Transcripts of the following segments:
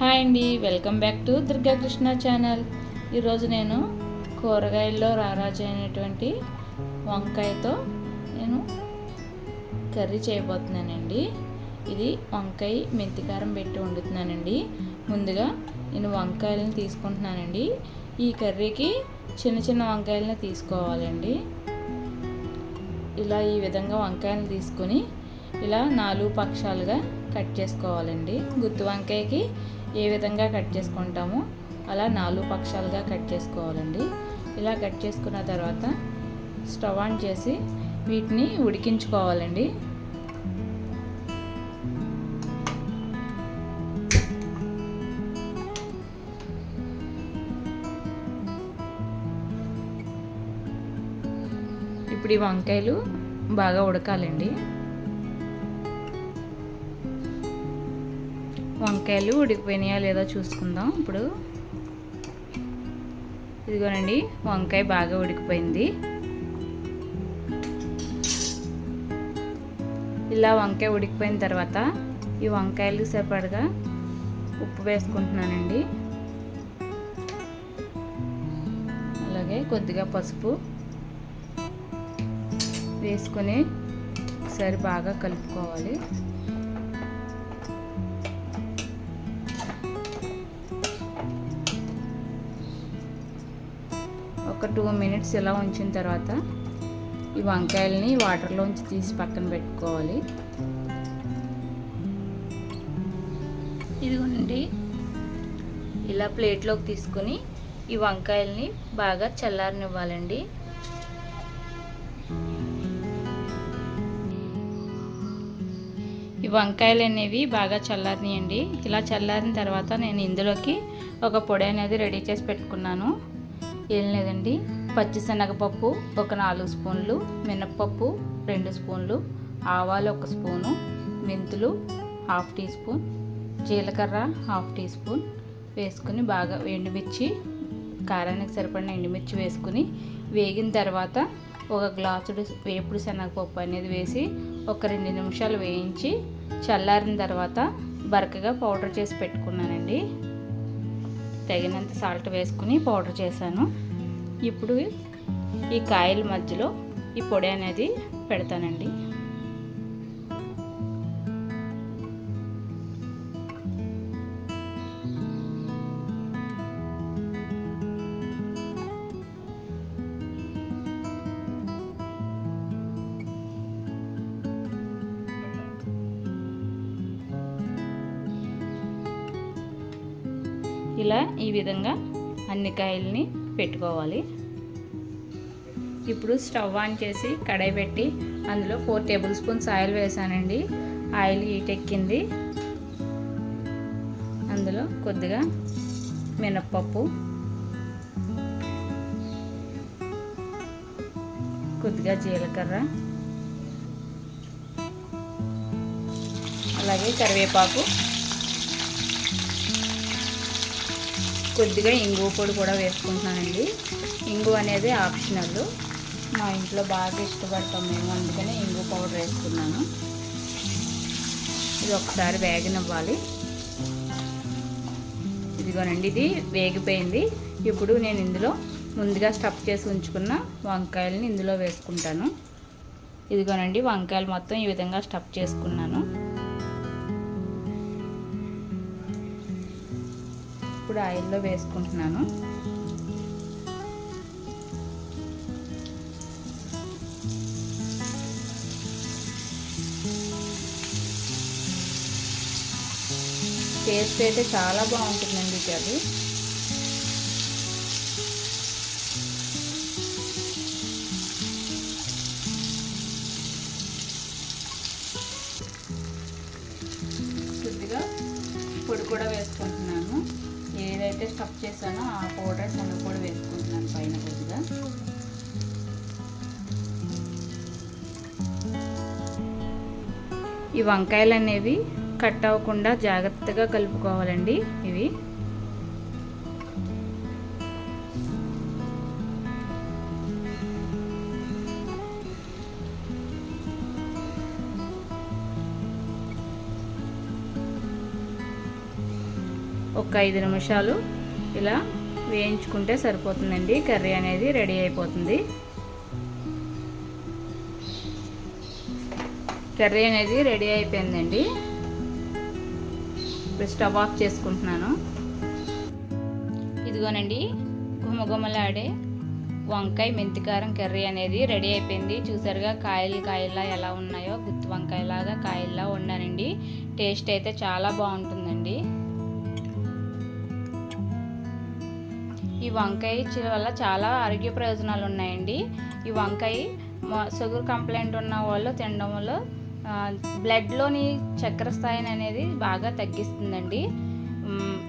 Hi అండి welcome back to Durgakrishna channel. ఈరోజు నేను కూరగాయల్లో రారాజు అయినటువంటి వంకాయతో నేను కర్రీ చేయబోతున్నానండి. ఇది వంకాయ మెంతికారం పెట్టి వండుతున్నానండి. ముందుగా నేను వంకాయలను తీసుకుంటున్నానండి. ఈ కర్రీకి చిన్న చిన్న వంకాయలను తీసుకోవాలండి. ఇలా ఈ విధంగా వంకాయలను తీసుకొని ఇలా నాలుగు పక్షాలుగా కట్ చేసుకోవాలండి. గుత్తి వంకాయకి ఏ విధంగా కట్ చేసుకుంటామో అలా నాలుగు పక్షాలుగా కట్ చేసుకోవాలండి. ఇలా కట్ చేసుకున్న తర్వాత స్టవ్ ఆన్ చేసి వీటిని ఉడికించుకోవాలండి. ఇప్పుడు ఈ వంకాయలు బాగా ఉడకాలండి. వంకాయలు ఉడికిపోయినాయా లేదో చూసుకుందాం ఇప్పుడు. ఇదిగోనండి వంకాయ బాగా ఉడికిపోయింది. ఇలా వంకాయ ఉడికిపోయిన తర్వాత ఈ వంకాయలు సరిపడగా ఉప్పు వేసుకుంటున్నానండి. అలాగే కొద్దిగా పసుపు వేసుకొని ఒకసారి బాగా కలుపుకోవాలి. ఒక టూ మినిట్స్ ఇలా ఉంచిన తర్వాత ఈ వంకాయలని వాటర్లోంచి తీసి పక్కన పెట్టుకోవాలి. ఇదిగోనండి ఇలా ప్లేట్లోకి తీసుకొని ఈ వంకాయల్ని బాగా చల్లారనివ్వాలండి. ఈ వంకాయలు అనేవి బాగా చల్లారినాయండి. ఇలా చల్లారిన తర్వాత నేను ఇందులోకి ఒక పొడి అనేది రెడీ చేసి పెట్టుకున్నాను. ఏం లేదండి. పచ్చిశనగపప్పు ఒక నాలుగు స్పూన్లు మినప్పప్పు రెండు స్పూన్లు ఆవాలు ఒక స్పూను మెంతులు హాఫ్ టీ స్పూన్ జీలకర్ర హాఫ్ టీ స్పూన్ వేసుకుని బాగా ఎండుమిర్చి కారానికి సరిపడిన ఎండుమిర్చి వేసుకుని వేగిన తర్వాత ఒక గ్లాసుడు వేపుడు శనగపప్పు అనేది వేసి ఒక రెండు నిమిషాలు వేయించి చల్లారిన తర్వాత బరకగా పౌడర్ చేసి పెట్టుకున్నానండి. తగినంత సాల్ట్ వేసుకుని పౌడర్ చేశాను. ఇప్పుడు ఈ కాయల మధ్యలో ఈ పొడి అనేది పెడతానండి. ఇలా ఈ విధంగా అన్ని కాయల్ని పెట్టుకోవాలి. ఇప్పుడు స్టవ్ ఆన్ చేసి కడాయి పెట్టి అందులో ఫోర్ టేబుల్ స్పూన్స్ ఆయిల్ వేసానండి. ఆయిల్ హీట్ ఎక్కింది. అందులో కొద్దిగా మినప్పప్పు కొద్దిగా జీలకర్ర అలాగే కరివేపాకు కొద్దిగా ఇంగువ పొడి కూడా వేసుకుంటున్నానండి. ఇంగు అనేది ఆప్షనల్. మా ఇంట్లో బాగా ఇష్టపడతాం మేము అందుకనే ఇంగు పౌడర్ వేసుకున్నాను. ఇది ఒకసారి వేగనివ్వాలి. ఇదిగోనండి ఇది వేగిపోయింది. ఇప్పుడు నేను ఇందులో ముందుగా స్టఫ్ చేసి ఉంచుకున్న వంకాయలని ఇందులో వేసుకుంటాను. ఇదిగోనండి వంకాయలు మొత్తం ఈ విధంగా స్టఫ్ చేసుకున్నాను. ఇప్పుడు ఆయిల్లో వేసుకుంటున్నాను. టేస్ట్ అయితే చాలా బాగుంటుందండి అది ఏదైతే స్టఫ్ చేశానో. ఆ పౌడర్స్ శనగ కూడా వేసుకుంటున్నాను పైన కొద్దిగా. ఈ వంకాయలు అనేవి కట్ అవ్వకుండా జాగ్రత్తగా కలుపుకోవాలండి ఇవి. ఒక ఐదు నిమిషాలు ఇలా వేయించుకుంటే సరిపోతుందండి. కర్రీ అనేది రెడీ అయిపోతుంది. కర్రీ అనేది రెడీ అయిపోయిందండి. ఇప్పుడు స్టవ్ ఆఫ్ చేసుకుంటున్నాను. ఇదిగోనండి గుమగుమలాడే వంకాయ మెంతికారం కర్రీ అనేది రెడీ అయిపోయింది. చూసారుగా కాయలు కాయల్లా ఎలా ఉన్నాయో గుత్తి వంకాయలాగా కాయల్లా ఉన్నానండి టేస్ట్ అయితే చాలా బాగుంటుందండి. వంకాయ వల్ల చాలా ఆరోగ్య ప్రయోజనాలు ఉన్నాయండి. ఈ వంకాయ షుగర్ కంప్లైంట్ ఉన్న వాళ్ళు తినడం వల్ల బ్లడ్లోని చక్కెర స్థాయిని అనేది బాగా తగ్గిస్తుందండి.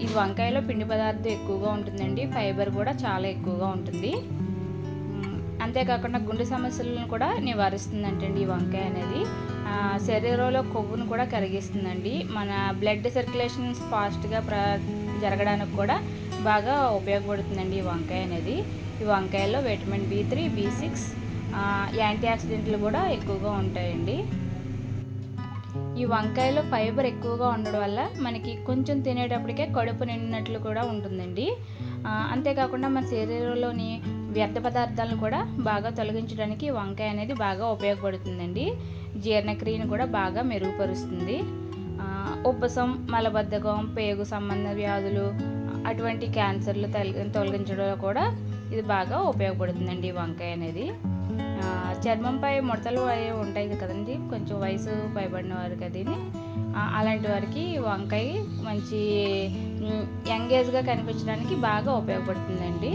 ఈ వంకాయలో పిండి పదార్థం ఎక్కువగా ఉంటుందండి. ఫైబర్ కూడా చాలా ఎక్కువగా ఉంటుంది. అంతేకాకుండా గుండె సమస్యలను కూడా నివారిస్తుందంటండి ఈ వంకాయ అనేది. శరీరంలో కొవ్వును కూడా కరిగిస్తుందండి. మన బ్లడ్ సర్క్యులేషన్ ఫాస్ట్గా ప్ర జరగడానికి కూడా బాగా ఉపయోగపడుతుందండి ఈ వంకాయ అనేది. ఈ వంకాయలో vitamin B three B six anti ఆక్సిడెంట్లు కూడా ఎక్కువగా ఉంటాయండి. ఈ వంకాయలో ఫైబర్ ఎక్కువగా ఉండడం వల్ల మనకి కొంచెం తినేటప్పటికే కడుపు నిండినట్లు కూడా ఉంటుందండి. అంతేకాకుండా మన శరీరంలోని వ్యర్థ పదార్థాలను కూడా బాగా తొలగించడానికి వంకాయ అనేది బాగా ఉపయోగపడుతుందండి. జీర్ణక్రియను కూడా బాగా మెరుగుపరుస్తుంది. ఉబ్బసం మలబద్ధకం పేగు సంబంధ వ్యాధులు అటువంటి క్యాన్సర్లు తొలగి తొలగించడంలో కూడా ఇది బాగా ఉపయోగపడుతుందండి ఈ వంకాయ అనేది. చర్మంపై ముడతలు అవి ఉంటాయి కదండి కొంచెం వయసు పైబడిన వారికి అది అలాంటి వారికి వంకాయ మంచి యంగేజ్గా కనిపించడానికి బాగా ఉపయోగపడుతుందండి.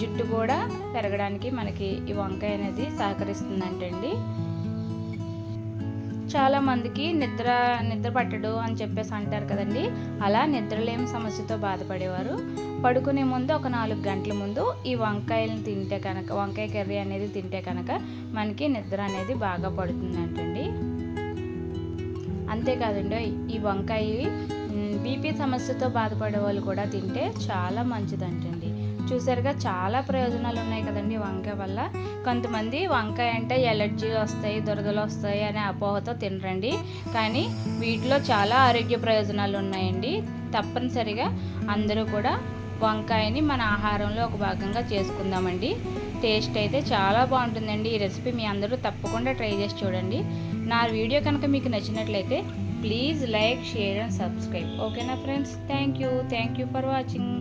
జుట్టు కూడా పెరగడానికి మనకి ఈ వంకాయ అనేది సహకరిస్తుందంటండి. చాలా మందికి నిద్ర నిద్ర పట్టడు అని చెప్పేసి అంటారు కదండి. అలా నిద్రలేని సమస్యతో బాధపడేవారు. పడుకునే ముందు ఒక నాలుగు గంటల ముందు ఈ వంకాయలను తింటే కనుక వంకాయ కర్రీ అనేది తింటే కనుక మనకి నిద్ర అనేది బాగా పడుతుందంటండి. అంతేకాదండి ఈ వంకాయ బీపీ సమస్యతో బాధపడే వాళ్ళు కూడా తింటే చాలా మంచిదంటండి. చూసారుగా చాలా ప్రయోజనాలు ఉన్నాయి కదండి వంకాయ వల్ల. కొంతమంది వంకాయ అంటే ఎలర్జీ వస్తాయి దురదలు వస్తాయి అనే అపోహతో తినరండి. కానీ వీటిలో చాలా ఆరోగ్య ప్రయోజనాలు ఉన్నాయండి తప్పనిసరిగా అందరూ కూడా వంకాయని మన ఆహారంలో ఒక భాగంగా చేసుకుందామండి. టేస్ట్ అయితే చాలా బాగుంటుందండి. ఈ రెసిపీ మీ అందరూ తప్పకుండా ట్రై చేసి చూడండి. నా వీడియో కనుక మీకు నచ్చినట్లయితే please like share and subscribe. ఓకేనా friends? Thank you. Thank you for watching.